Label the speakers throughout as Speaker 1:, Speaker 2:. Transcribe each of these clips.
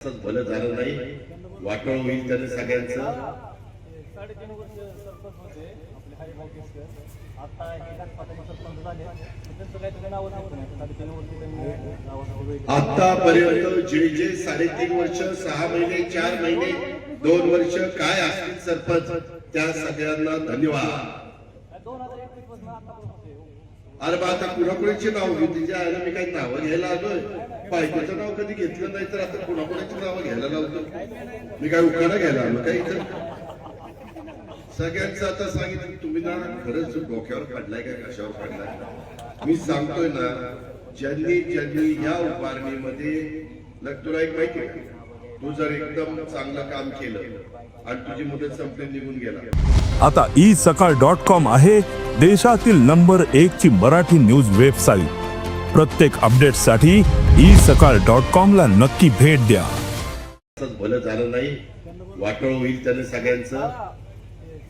Speaker 1: भलं झालं नाही. वाटोळ होईल त्याने सगळ्यांचं.
Speaker 2: साडेतीन वर्ष सरपंच होते आपले हरिभाऊ केसकर आता हे गणपतीचे सरपंच झाले त्यांचं काही साडेतीन वर्ष त्यांनी
Speaker 1: आतापर्यंत जे जे साडेतीन वर्ष सहा महिने चार महिने दोन वर्ष काय असतील सरपंच त्या सगळ्यांना धन्यवाद.
Speaker 2: दोन हजार एकवीसपासून
Speaker 1: अरे बा आता कुणाकुणाची नाव घेऊ तिच्या आईला मी काही नावं घ्यायला आलोय? बायकोचं नाव कधी घेतलं नाही तर आता कोणाकोणाची नावं घ्यायला लावतो. मी काय उखाणा घ्यायला आलो काही इथं? सगळ्यांचं आता सांगितलं तुम्ही ना खरंच डोक्यावर काढलाय का कशावर काढलाय? मी सांगतोय ना ज्यांनी ज्यांनी या उभारणीमध्ये तुला एक माहिती आहे तू जर एकदम चांगलं काम केलं आणि तुझी मुदत संपली निघून गेला.
Speaker 3: आता ई सकाळ डॉट कॉम आहे देशातील नंबर एक ची मराठी न्यूज वेबसाईट. प्रत्येक अपडेटसाठी ई सकाळ डॉट कॉम ला नक्की भेट द्या.
Speaker 1: असंच भलं झालं नाही. वाटोळ होईल त्याने सगळ्यांचं.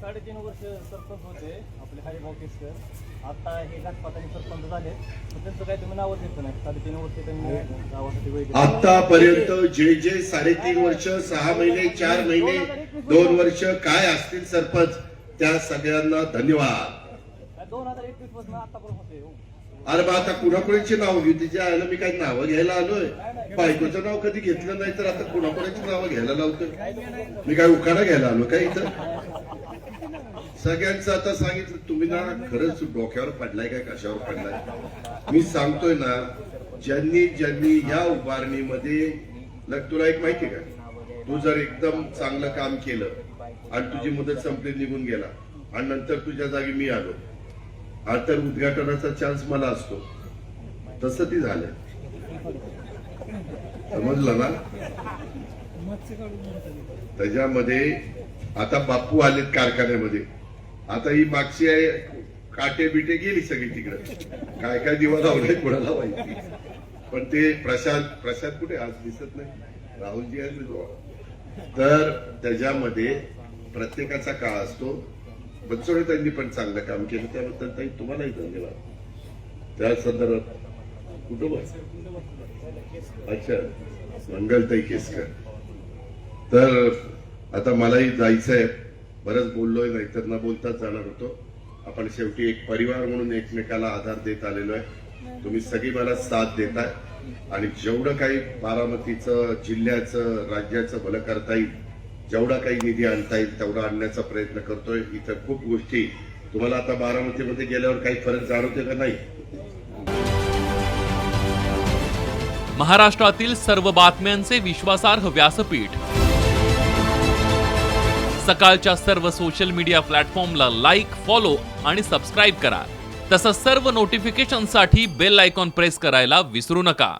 Speaker 2: साडेतीन वर्ष सरपंच होते आपले हरिभाऊ केसकर आता हे गणपतीचे सरपंच झाले. त्यांचं काही तुम्ही नावच घेतलं नाही. साडेतीन वर्ष त्यांनी गावासाठी
Speaker 1: आतापर्यंत जे जे साडेतीन वर्ष सहा महिने चार महिने दोन वर्ष काय असतील सरपंच त्या सगळ्यांना धन्यवाद.
Speaker 2: दोन हजार एकवीसपासून आतापर्यंत होते हो.
Speaker 1: अरे बा आता कुणाकुणाची नाव घेऊ तिच्या आयला मी काही नावं घ्यायला आलोय. बायकोचं नाव कधी घेतलं नाही तर आता कुणाकुणाची नावं घ्यायला लावतोय? मी काय उखाणा घ्यायला आलो काय इथं? सगळ्यांचं आता सांगितलं तुम्ही ना खरंच डोक्यावर पडलाय का कशावर पडलाय? मी सांगतोय ना ज्यांनी ज्यांनी या उभारणीमध्ये लग तुला एक माहिती का? तू जर एकदम चांगलं काम केलं आणि तुझी मुदत संपली निघून गेला आणि नंतर तुझ्या जागी मी आलो हा तर उद्घाटनाचा चान्स मला असतो. तसं ती झालं. समजलं ना? त्याच्यामध्ये आता बापू आलेत कारखान्यामध्ये. आता ही मागची आहे काटे बिटे गेली सगळी तिकडे. काय काय दिवा लावलाय कोणाला माहिती. पण ते प्रशांत प्रशांत कुठे? आज दिसत नाही. राहुलजी आहे तर त्याच्यामध्ये प्रत्येकाचा काळ असतो. बनसोडे त्यांनी पण चांगलं काम केलं. त्याबद्दल ताई तुम्हालाही धन्यवाद. त्या संदर्भात कुटुंब अच्छा मंगलताई केसकर. तर आता मलाही जायचं आहे बरंच बोललोय नाहीतर न बोलताच जाणार होतो. आपण शेवटी एक परिवार म्हणून एकमेकाला आधार देत आलेलो आहे. तुम्ही सगळी मला साथ देताय. आणि जेवढं काही बारामतीचं जिल्ह्याचं राज्याचं भलं करता येईल जेवढा काही निधी आणता येईल तेवढा आणण्याचा प्रयत्न करतोय. इथं खूप गोष्टी तुम्हाला आता बारामतीमध्ये गेल्यावर काही फरक जाणवते का? नाही.
Speaker 4: महाराष्ट्रातील सर्व बातम्यांचे विश्वासार्ह व्यासपीठ. सकाळच्या सर्व सोशल मीडिया प्लॅटफॉर्मला लाईक फॉलो आणि सबस्क्राईब करा. तसंच सर्व नोटिफिकेशनसाठी बेल आयकॉन प्रेस करायला विसरू नका.